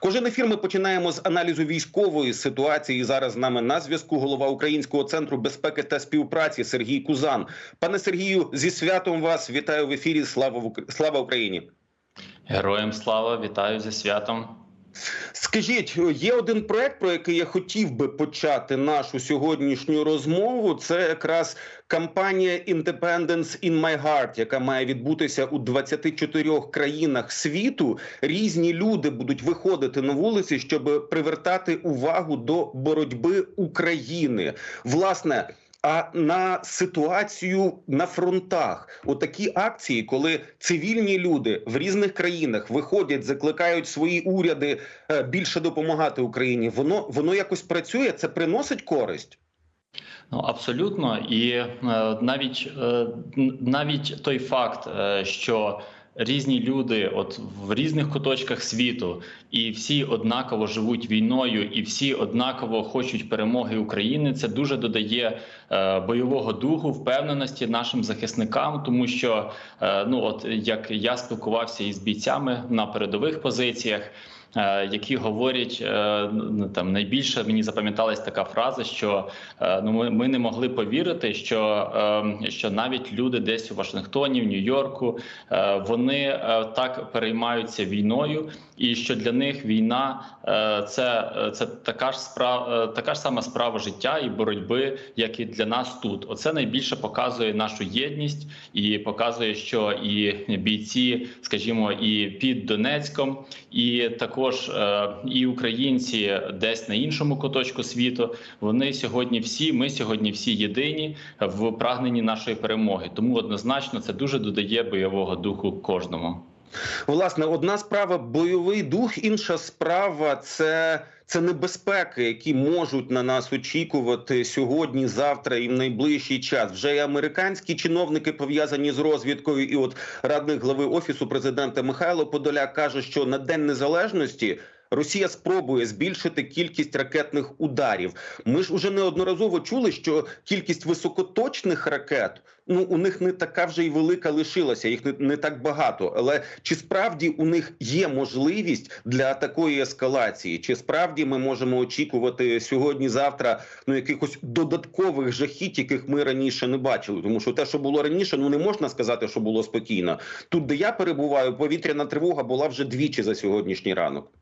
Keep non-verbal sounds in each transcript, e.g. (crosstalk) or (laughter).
Кожен ефір ми починаємо з аналізу військової ситуації. Зараз з нами на зв'язку голова Українського центру безпеки та співпраці Сергій Кузан. Пане Сергію, зі святом вас вітаю в ефірі. Слава слава Україні! Героям слава, вітаю зі святом. Скажіть, є один проект, про який я хотів би почати нашу сьогоднішню розмову. Це якраз кампанія Independence in My Heart, яка має відбутися у 24 країнах світу. Різні люди будуть виходити на вулиці, щоб привертати увагу до боротьби України. Власне. А на ситуацію на фронтах, отакі акції, коли цивільні люди в різних країнах виходять, закликають свої уряди е, більше допомагати Україні, воно воно якось працює. Це приносить користь. Ну абсолютно, і е, навіть е, навіть той факт, е, що різні люди, от в різних куточках світу, і всі однаково живуть війною, і всі однаково хочуть перемоги України. Це дуже додає бойового духу, впевненості нашим захисникам, тому що е, ну от як я спілкувався із бійцями на передових позиціях. е, Які говорять е, ну, там найбільше мені запам'яталась така фраза, що е, ну ми, ми не могли повірити, що, е, що навіть люди десь у Вашингтоні, в Нью-Йорку, е, вони е, так переймаються війною, і що для них війна е, це, е, це така ж справа, така ж сама справа життя і боротьби, як і для нас тут. Оце найбільше показує нашу єдність і показує, що і бійці, скажімо, і під Донецьком, і також е, і українці десь на іншому куточку світу. Вони сьогодні всі, ми сьогодні всі єдині в прагненні нашої перемоги. Тому однозначно це дуже додає бойового духу кожному. Власне, одна справа бойовий дух, інша справа це. Це небезпеки, які можуть на нас очікувати сьогодні, завтра і в найближчий час. Вже і американські чиновники пов'язані з розвідкою, і от радник глави офісу президента Михайло Подоляк каже, що на день незалежності. Росія спробує збільшити кількість ракетних ударів. Ми ж уже неодноразово чули, що кількість високоточних ракет ну у них не така вже й велика лишилася, їх не, не так багато. Але чи справді у них є можливість для такої ескалації? Чи справді ми можемо очікувати сьогодні-завтра ну якихось додаткових жахіть, яких ми раніше не бачили? Тому що те, що було раніше, ну не можна сказати, що було спокійно. Тут, де я перебуваю, повітряна тривога була вже двічі за сьогоднішній ранок.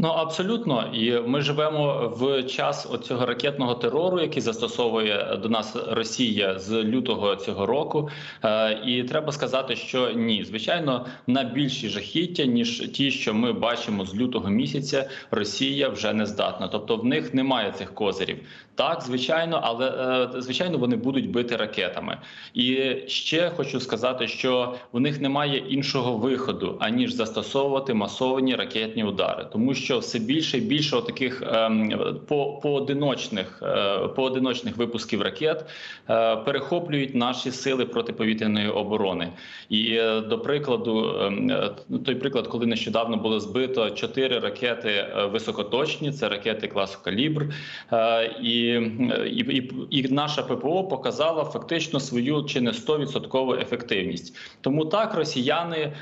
Ну абсолютно, і ми живемо в час оцього ракетного терору, який застосовує до нас Росія з лютого цього року. Е, І треба сказати, що ні, звичайно, на більші жахіття ніж ті, що ми бачимо з лютого місяця, Росія вже не здатна. Тобто в них немає цих козирів. Так, звичайно, але е, звичайно вони будуть бити ракетами. І ще хочу сказати, що у них немає іншого виходу аніж застосовувати масовані ракетні удари, тому що все більше і більше таких ем, по поодиночних е, поодиночних випусків ракет е, перехоплюють наші сили протиповітряної оборони. І е, до прикладу, ем, той приклад, коли нещодавно було збито чотири ракети високоточні, це ракети класу калібр. І і, і, наша ППО показала фактично свою чи не 100% ефективність. Тому так росіяни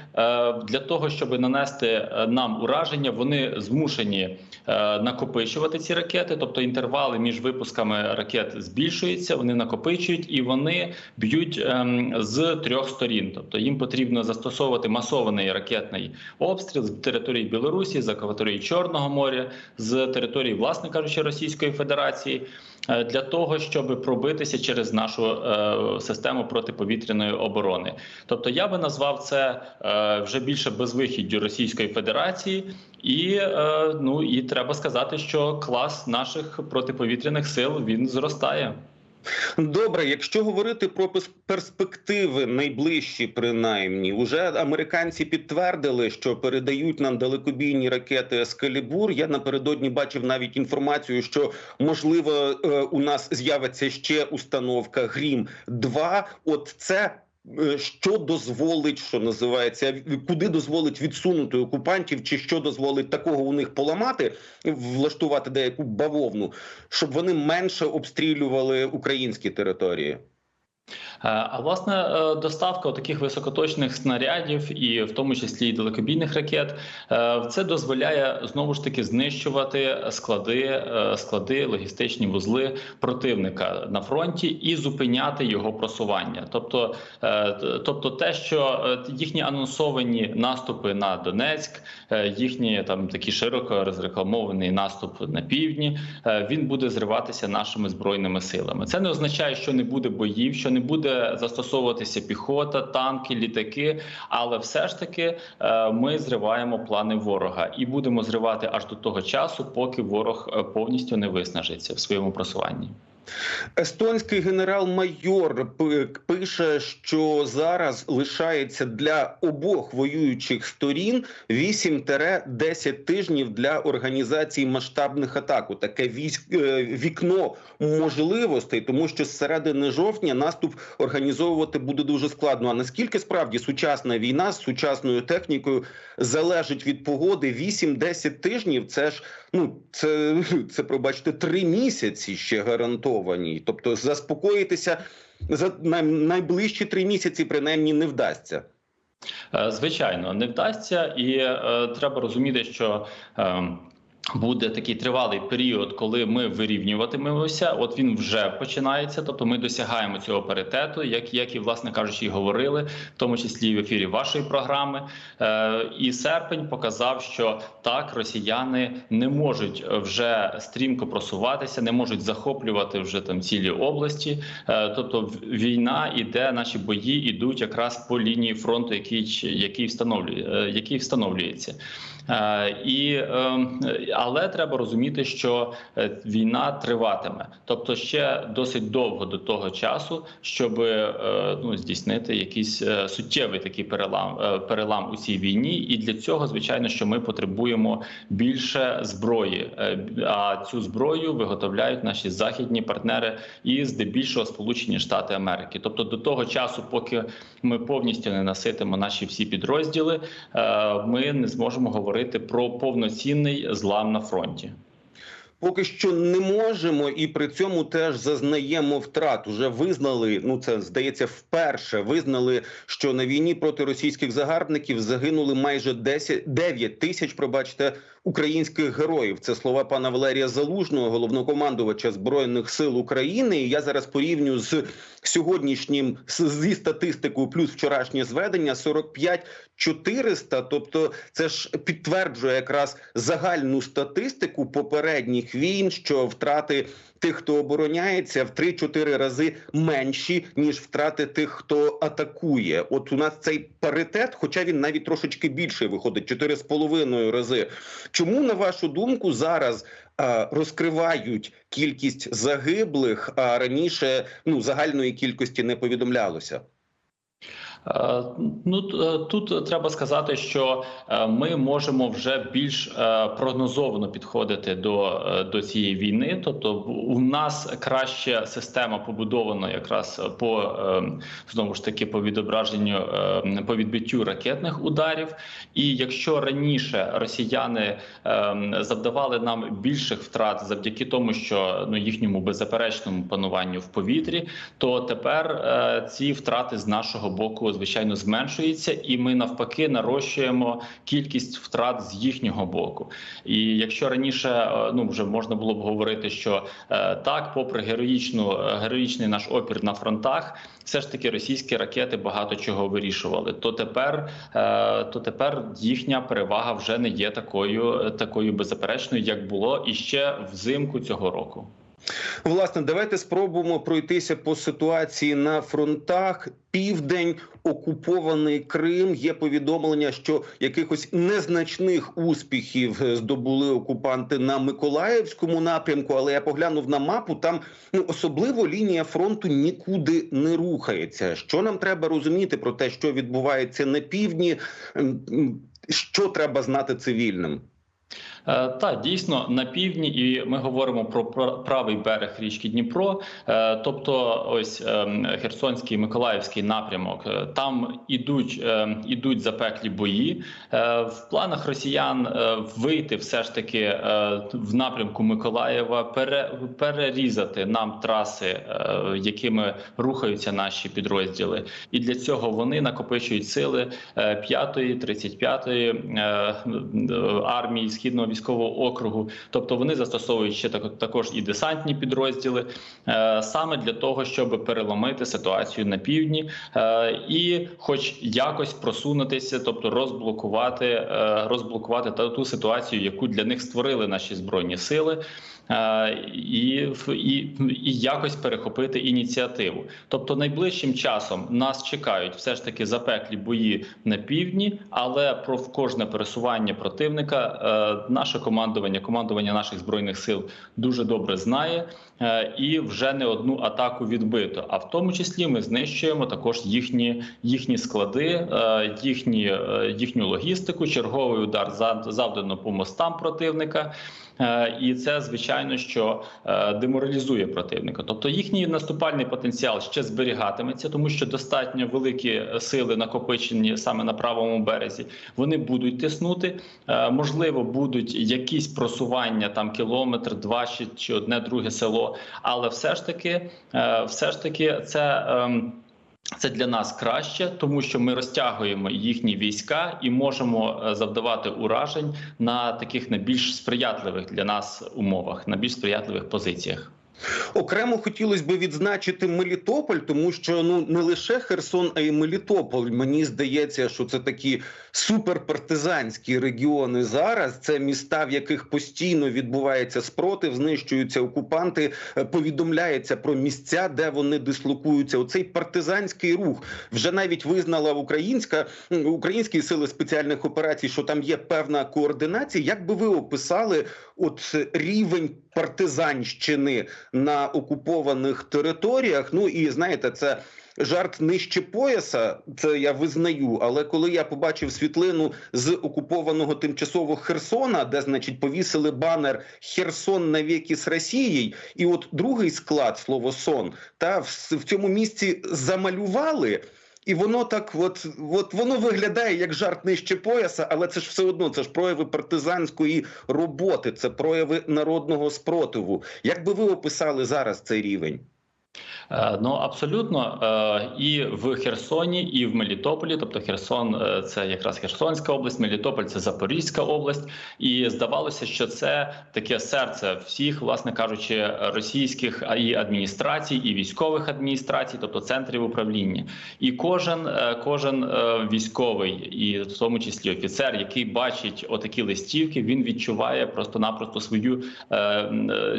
для того, щоб нанести нам ураження, вони змушені е, накопичувати ці ракети, тобто інтервали між випусками ракет збільшуються, вони накопичують і вони б'ють ем, з трьох сторін. Тобто їм потрібно застосовувати масований ракетний обстріл з території Білорусі, з акваторії Чорного моря, з території, власне кажучи, Російської Федерації. е, Для того щоб пробитися через нашу е, систему протиповітряної оборони, тобто я би назвав це вже більше безвихіддю Російської Федерації, і е, ну і треба сказати, що клас наших протиповітряних сил він зростає. Добре, якщо говорити про перспективи найближчі, принаймні, уже американці підтвердили, що передають нам далекобійні ракети Ескалібур. Я напередодні бачив навіть інформацію, що можливо е, у нас з'явиться ще установка Грім 2 От це. Е, Що дозволить, що називається, куди дозволить відсунути окупантів, чи що дозволить такого у них поламати, влаштувати деяку бавовну, щоб вони менше обстрілювали українські території? Е, А власне е, доставка таких високоточних снарядів, і в тому числі і далекобійних ракет, е, це дозволяє знову ж таки знищувати склади, склади, логістичні вузли противника на фронті і зупиняти його просування. Тобто, тобто, те, що їхні анонсовані наступи на Донецьк, їхні там такі широко розрекламований наступ на півдні, він буде зриватися нашими збройними силами. Це не означає, що не буде боїв, що не буде застосовуватися піхота, танки, літаки. Але все ж таки е, ми зриваємо плани ворога і будемо зривати аж до того часу, поки ворог е, повністю не виснажиться в своєму просуванні. Естонський генерал-майор пише, що зараз лишається для обох воюючих сторін 8-10 тижнів для організації масштабних атак. Таке е, вікно можливостей, тому що з середини жовтня наступ організовувати буде дуже складно. А наскільки справді сучасна війна з сучасною технікою залежить від погоди 8-10 тижнів? Це ж ну це, (laughs) це пробачте три місяці ще гарантовані. Тобто заспокоїтися за найближчі три місяці принаймні не вдасться. Е, Звичайно, не вдасться, і е, треба розуміти, що. Е, Буде такий тривалий період, коли ми вирівнюватимемося. От він вже починається. Тобто, ми досягаємо цього паритету, як як і власне кажучи, і говорили, в тому числі в ефірі вашої програми. Е, І серпень показав, що так росіяни не можуть вже стрімко просуватися, не можуть захоплювати вже там цілі області. Е, Тобто, війна іде, наші бої йдуть якраз по лінії фронту, який який встановлює, е, який встановлюється. Е, І е, але треба розуміти, що е, війна триватиме, тобто ще досить довго до того часу, щоб е, ну здійснити якийсь е, суттєвий такий перелам перелам у цій війні. І для цього, звичайно, що ми потребуємо більше зброї. А цю зброю виготовляють наші західні партнери і здебільшого Сполучені Штати Америки. Тобто, до того часу, поки ми повністю не наситимо наші всі підрозділи, ми не зможемо говорити про повноцінний злам на фронті. Поки що не можемо, і при цьому теж зазнаємо втрат. Уже визнали. Ну це здається, вперше визнали, що на війні проти російських загарбників загинули майже 10, 9 тисяч. Пробачте українських героїв. Це слова пана Валерія Залужного, головнокомандувача збройних сил України. Я зараз порівнюю з сьогоднішнім зі статистикою, плюс вчорашнє зведення 45 400, тобто це ж підтверджує якраз загальну статистику попередніх війн, що втрати тих, хто обороняється, в 3-4 рази менші ніж втрати тих, хто атакує. От у нас цей паритет, хоча він навіть трошечки більший виходить 4,5 рази. Чому на вашу думку зараз? Розкривають кількість загиблих, а раніше ну загальної кількості не повідомлялося. Е, Ну е, тут треба сказати, що е, ми можемо вже більш прогнозовано підходити до, до цієї війни. Тобто, у нас краще система побудована якраз по е, знову ж таки по відображенню е, по відбиттю ракетних ударів. І якщо раніше росіяни е, завдавали нам більших втрат завдяки тому, що ну їхньому беззаперечному пануванню в повітрі, то тепер ці втрати з нашого боку звичайно зменшуються, і ми навпаки нарощуємо кількість втрат з їхнього боку. І якщо раніше е, ну вже можна було б говорити, що е, так, попри героїчну е, героїчний наш опір на фронтах, все ж таки російські ракети багато чого вирішували. То тепер, то тепер їхня перевага вже не є такою, такою беззаперечною, як було іще взимку цього року. Власне, давайте спробуємо пройтися по ситуації на фронтах. Південь, окупований Крим. Є повідомлення, що якихось незначних успіхів здобули окупанти на Миколаївському напрямку. Але я поглянув на мапу. Там ну особливо лінія фронту нікуди не рухається. Що нам треба розуміти про те, що відбувається на півдні? М, м, Що треба знати цивільним? Е, Та дійсно на півдні, і ми говоримо про пра- правий берег річки Дніпро, Е, тобто ось ем, Херсонський Миколаївський напрямок. Е, Там ідуть, е, ідуть запеклі бої. В планах росіян вийти все ж таки в напрямку Миколаєва, перерізати нам траси, якими рухаються наші підрозділи, і для цього вони накопичують сили 5-ї, 35-ї е, армії східного військового округу. Тобто вони застосовують ще також і десантні підрозділи е, саме для того, щоб переломити ситуацію на півдні е, і, хоч якось просунутися, тобто розблокувати, е, розблокувати ту ситуацію, яку для них створили наші збройні сили. Е, І, і, і якось перехопити ініціативу. Тобто, найближчим часом нас чекають все ж таки запеклі бої на півдні, але про кожне пересування противника е, наше командування, командування наших збройних сил дуже добре знає і вже не одну атаку відбито. А в тому числі ми знищуємо також їхні, їхні склади, е, їхні, е, їхню логістику. Черговий удар зав- завдано по мостам противника. Е, І це звичайно, що е, деморалізує противника. Тобто їхній наступальний потенціал ще зберігатиметься, тому що достатньо великі сили накопичені саме на правому березі. Вони будуть тиснути. Е, Можливо, будуть якісь просування там кілометр, два чи одне друге село, але все ж таки, е, все ж таки, це. ем, це для нас краще, тому що ми розтягуємо їхні війська і можемо е, завдавати уражень на таких найбільш сприятливих для нас умовах, на більш сприятливих позиціях. Окремо хотілося б відзначити Мелітополь, тому що ну не лише Херсон, а й Мелітополь. Мені здається, що це такі суперпартизанські регіони зараз. Це міста, в яких постійно відбувається спротив, знищуються окупанти. е, Повідомляється про місця, де вони дислокуються. Оцей партизанський рух вже навіть визнала українська українські сили спеціальних операцій, що там є певна координація. Як би ви описали от рівень партизанщини на окупованих територіях? Ну і знаєте, це. Жарт нижче пояса, це я визнаю. Але коли я побачив світлину з окупованого тимчасово Херсона, де значить повісили банер Херсон навіки з Росією, і от другий склад слово сон та в, в цьому місці замалювали. І воно так, от, от воно виглядає як жарт нижче пояса, але це ж все одно це ж прояви партизанської роботи, це прояви народного спротиву. Як би ви описали зараз цей рівень? Е, Ну абсолютно Е, і в Херсоні, і в Мелітополі. Тобто Херсон е, це якраз Херсонська область, Мелітополь це Запорізька область. І здавалося, що це таке серце всіх, власне кажучи, російських і адміністрацій, і військових адміністрацій, тобто центрів управління. І кожен, кожен військовий, і в тому числі офіцер, який бачить отакі листівки, він відчуває просто-напросто свою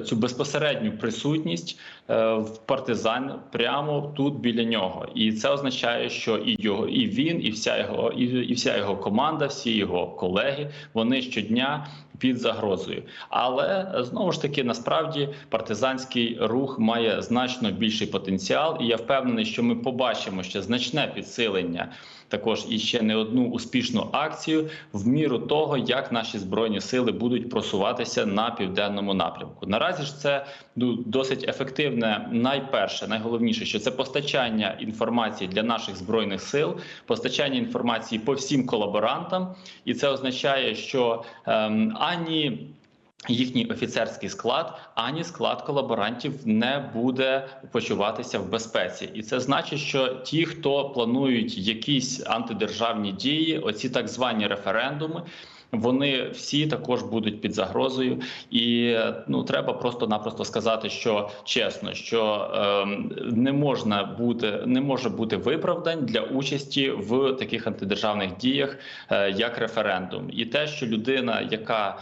цю безпосередню присутність в партизан прямо тут біля нього, і це означає, що і його, і він, і вся його, і, і вся його команда, всі його колеги, вони щодня під загрозою. Але е, знову ж таки, насправді, партизанський рух має значно більший потенціал, і я впевнений, що ми побачимо ще значне підсилення. Також і ще не одну успішну акцію в міру того, як наші збройні сили будуть просуватися на південному напрямку. Наразі ж це ну, досить ефективне. Найперше, найголовніше, що це постачання інформації для наших збройних сил, постачання інформації по всім колаборантам, і це означає, що ем, ані Їхній офіцерський склад, ані склад колаборантів не буде почуватися в безпеці, і це значить, що ті, хто планують якісь антидержавні дії, оці так звані референдуми. Вони всі також будуть під загрозою, і ну треба просто-напросто сказати, що чесно, що е, не можна бути, не може бути виправдань для участі в таких антидержавних діях, е, як референдум, і те, що людина, яка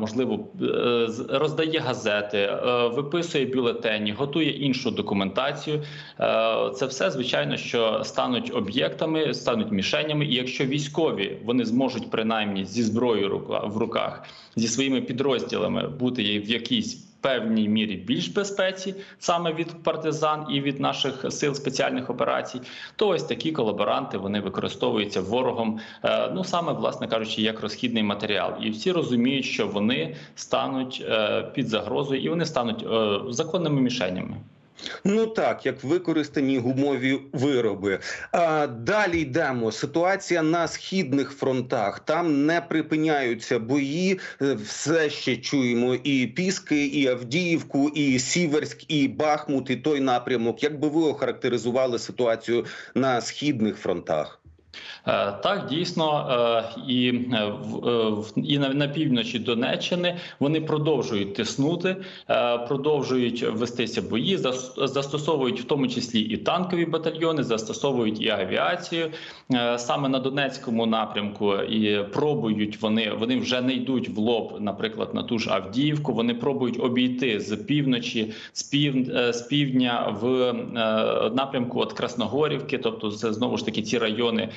Можливо, е, роздає газети, е, виписує бюлетені, готує іншу документацію. Е, Це все звичайно, що стануть об'єктами, стануть мішенями. І якщо військові вони зможуть принаймні зі зброєю в руках, зі своїми підрозділами бути в якійсь певній мірі більш безпеці саме від партизан і від наших сил спеціальних операцій, то ось такі колаборанти вони використовуються ворогом, е, ну саме власне кажучи, як розхідний матеріал, і всі розуміють, що вони стануть е, під загрозою і вони стануть е, законними мішенями. Ну так, як використані гумові вироби. А, далі йдемо. Ситуація на східних фронтах. Там не припиняються бої. Е, Все ще чуємо і Піски, і Авдіївку, і Сіверськ, і Бахмут, і той напрямок. Як би ви охарактеризували ситуацію на східних фронтах? Е, Так, дійсно, е, і е, і на, півночі Донеччини вони продовжують тиснути, продовжують вестися бої, зас- застосовують в тому числі і танкові батальйони, застосовують і авіацію. Саме на Донецькому напрямку і пробують вони, вони вже не йдуть в лоб, наприклад, на ту ж Авдіївку. Вони пробують обійти з півночі, з пів з півдня в напрямку от Красногорівки, тобто це знову ж таки ці райони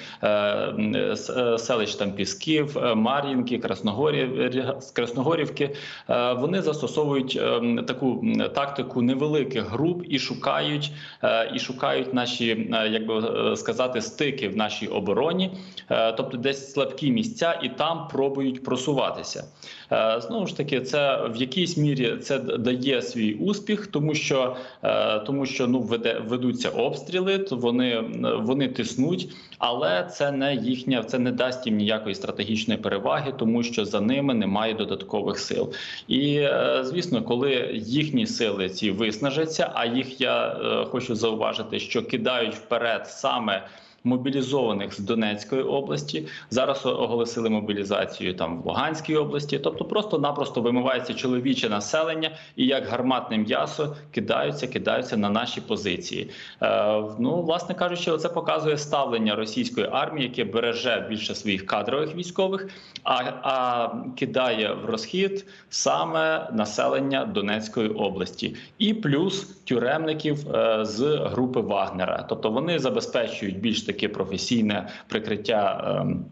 селищ там Пісків, е, Мар'їнки, Красногорів, Красногорівки. Е, Вони застосовують е, таку тактику невеликих груп і шукають е, і шукають наші, е, як би е, сказати, стики в нашій обороні, Е, тобто десь слабкі місця, і там пробують просуватися. Е, Знову ж таки, це в якійсь мірі це дає свій успіх, тому що е, тому що ну веде ведуться обстріли, то вони вони тиснуть, але це не їхня, це не дасть їм ніякої стратегічної переваги, тому що за ними немає додаткових сил. І е, звісно, коли їхні сили ці виснажаться, а їх я хочу зауважити, що кидають вперед саме. Мобілізованих з Донецької області зараз оголосили мобілізацію там в Луганській області, тобто просто-напросто вимивається чоловіче населення і як гарматне м'ясо кидаються, кидаються на наші позиції. Е, ну, власне кажучи, це показує ставлення російської армії, яке береже більше своїх кадрових військових, а, а кидає в розхід саме населення Донецької області, і плюс тюремників е, з групи Вагнера. Тобто вони забезпечують більш таке професійне прикриття. ем,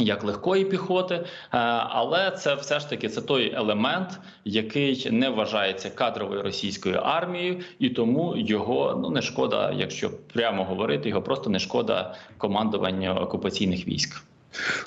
як легкої піхоти, е, але це все ж таки це той елемент, який не вважається кадровою російською армією, і тому його ну не шкода, якщо прямо говорити, його просто не шкода командуванню окупаційних військ.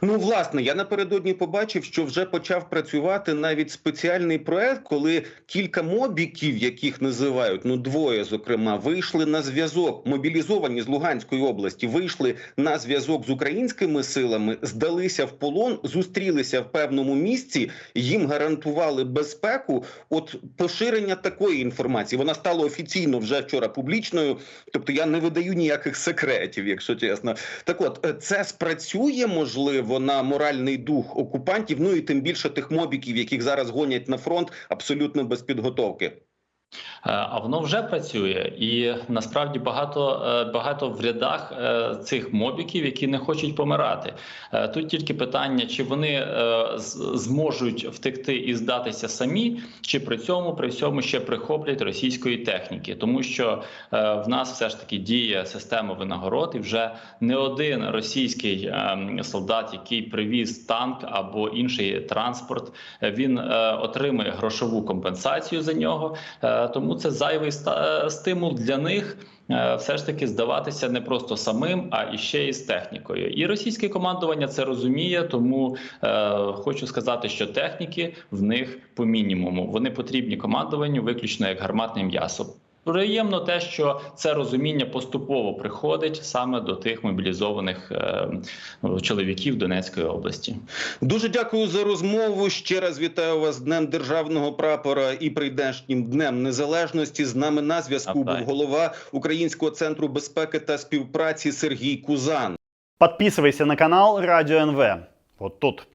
Ну, власне, я напередодні побачив, що вже почав працювати навіть спеціальний проект, коли кілька мобіків, яких називають, ну двоє, зокрема, вийшли на зв'язок, мобілізовані з Луганської області, вийшли на зв'язок з українськими силами, здалися в полон, зустрілися в певному місці, їм гарантували безпеку. От поширення такої інформації вона стала офіційно вже вчора публічною. Тобто я не видаю ніяких секретів, якщо чесно. Так, от е, це спрацює можливо на моральний дух окупантів, ну і тим більше тих мобіків, яких зараз гонять на фронт абсолютно без підготовки. Е, А воно вже працює, і насправді багато е, багато в рядах е, цих мобіків, які не хочуть помирати. Тут тільки питання, чи вони зможуть втекти і здатися самі, чи при цьому при всьому ще прихоплять російської техніки, тому що в нас все ж таки діє система винагород, і вже не один російський солдат, який привіз танк або інший транспорт, він отримує грошову компенсацію за нього. Тому це зайвий е, стимул для них. е, Все ж таки здаватися не просто самим, а і ще й з технікою. І російське командування це розуміє. Тому е, хочу сказати, що техніки в них по мінімуму. Вони потрібні командуванню виключно як гарматне м'ясо. Приємно те, що це розуміння поступово приходить саме до тих мобілізованих е, чоловіків Донецької області. Дуже дякую за розмову. Ще раз вітаю вас з Днем державного прапора і прийдешнім днем незалежності. З нами на зв'язку був голова Українського центру безпеки та співпраці Сергій Кузан. Подписывайся на канал Радио НВ. Вот тут.